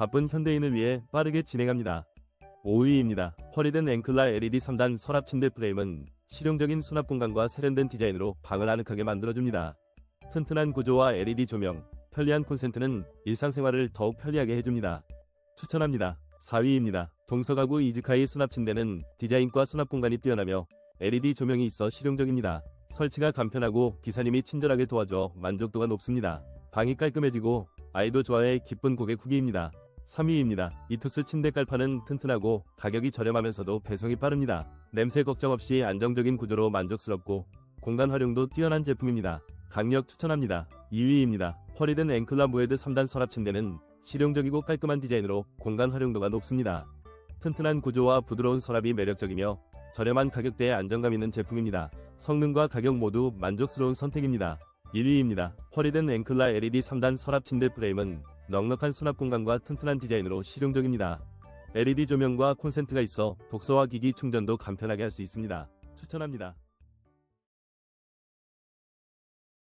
바쁜 현대인을 위해 빠르게 진행합니다. 5위입니다. 허리든 앵클라 LED 3단 서랍 침대 프레임은 실용적인 수납 공간과 세련된 디자인으로 방을 아늑하게 만들어줍니다. 튼튼한 구조와 LED 조명, 편리한 콘센트는 일상생활을 더욱 편리하게 해줍니다. 추천합니다. 4위입니다. 동서가구 이즈카이 수납 침대는 디자인과 수납 공간이 뛰어나며 LED 조명이 있어 실용적입니다. 설치가 간편하고 기사님이 친절하게 도와줘 만족도가 높습니다. 방이 깔끔해지고 아이도 좋아해 기쁜 고객 후기입니다. 3위입니다. 이투스 침대 깔판은 튼튼하고 가격이 저렴하면서도 배송이 빠릅니다. 냄새 걱정 없이 안정적인 구조로 만족스럽고 공간 활용도 뛰어난 제품입니다. 강력 추천합니다. 2위입니다. 허리든 앵클라 무에드 3단 서랍 침대는 실용적이고 깔끔한 디자인으로 공간 활용도가 높습니다. 튼튼한 구조와 부드러운 서랍이 매력적이며 저렴한 가격대에 안정감 있는 제품입니다. 성능과 가격 모두 만족스러운 선택입니다. 1위입니다. 허리든 앵클라 LED 3단 서랍 침대 프레임은 넉넉한 수납 공간과 튼튼한 디자인으로 실용적입니다. LED 조명과 콘센트가 있어 독서와 기기 충전도 간편하게 할 수 있습니다. 추천합니다.